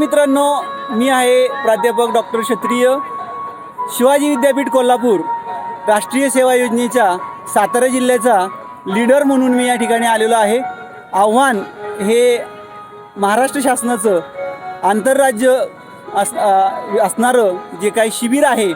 मित्रांनो मी आहे प्राध्यापक डॉक्टर क्षत्रिय शिवाजी विद्यापीठ कोल्हापूर राष्ट्रीय सेवा योजनेच्या सातारा जिल्ह्याचा लीडर म्हणून मी या ठिकाणी आलेलो आहे. आव्हान हे महाराष्ट्र शासनाचं आंतरराज्य अस असणारं जे काही शिबिर आहे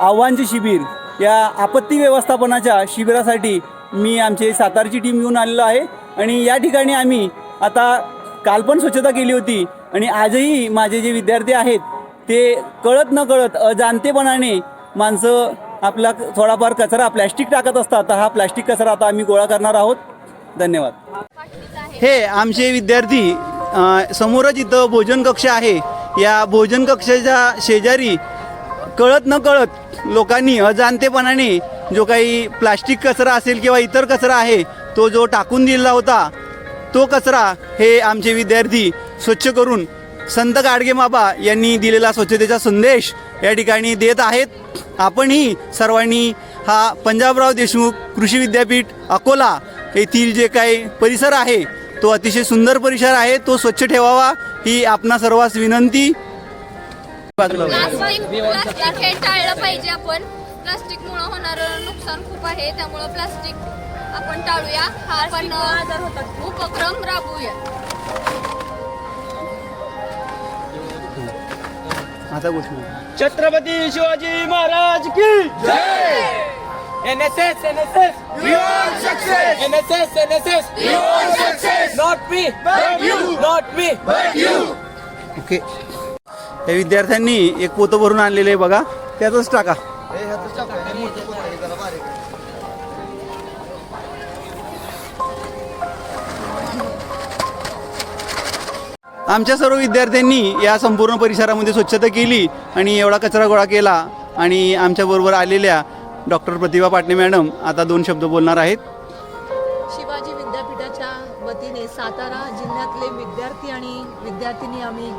आव्हानचे शिबिर या आपत्ती व्यवस्थापनाच्या शिबिरासाठी मी आमचे सातारची टीम घेऊन आलेलो आहे. आणि या ठिकाणी आम्ही आता काल पण स्वच्छता केली होती. आणि आजही माझे जे विद्यार्थी आहेत ते कळत न कळत अजाणतेपणाने माणसं आपला थोडाफार कचरा प्लॅस्टिक टाकत असतात. तर हा प्लॅस्टिक कचरा आता आम्ही गोळा करणार आहोत. धन्यवाद. हे आमचे विद्यार्थी समोरच इथं भोजन कक्ष आहे. या भोजन कक्षाच्या शेजारी कळत न कळत लोकांनी अजाणतेपणाने जो काही प्लास्टिक कचरा असेल किंवा इतर कचरा आहे तो जो टाकून दिला होता तो कचरा हे आमचे विद्यार्थी स्वच्छ करून संत गाडगे बाबा यांनी दिलेला स्वच्छतेचा संदेश या ठिकाणी देत आहेत. आपणही सर्वांनी हा पंजाबराव देशमुख कृषी विद्यापीठ अकोला येथील जे काही परिसर आहे तो अतिशय सुंदर परिसर आहे. तो स्वच्छ ठेवावा ही आपणा सर्वांस विनंती. बाजूला वळा. प्लास्टिक प्लास्टिक टाळलं पाहिजे आपण. प्लास्टिकमुळं होणारं नुकसान खूप आहे त्यामुळं प्लास्टिक आपण टाळूया. हा आपण उपक्रम राबवूया. आता गोष्ट छत्रपती शिवाजी महाराज की N S S N S S N S S N S S not me not me okay या विद्यार्थ्यांनी एक पोतं भरून आणलेलं आहे बघा. त्यातच टाका. आमच्या सर्व विद्यार्थ्यांनी या संपूर्ण परिसरामध्ये स्वच्छता केली आणि एवढा कचरा गोळा केला आणि आमच्याबरोबर आलेल्या डॉक्टर प्रतिभा पाटणे मॅडम आता दोन शब्द बोलणार आहेत. शिवाजी विद्यापीठाच्या वतीने सातारा जिल्ह्यातले विद्यार्थी आणि विद्यार्थिनी आम्ही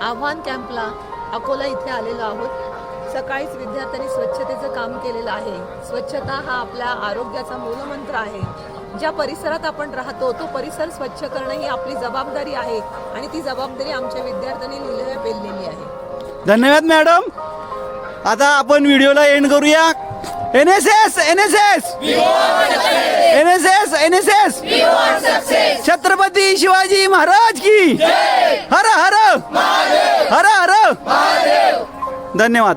आव्हान कॅम्पला अकोला इथे आलेलो आहोत. सकाळीच विद्यार्थ्यांनी स्वच्छतेचं काम केलेलं आहे. स्वच्छता हा आपल्या आरोग्याचा मूलमंत्र आहे. ज्या परिसरात आपण राहतो तो परिसर स्वच्छ करणं ही आपली जबाबदारी आहे आणि ती जबाबदारी आमच्या विद्यार्थ्यांनी लिहिलेल्या पेललेली आहे. धन्यवाद मॅडम. आता आपण व्हिडिओला एंड करूया. N S S N S S. N S S N S S. Chhatrapati Shivaji Maharaj की. हर हर. हर हर. धन्यवाद.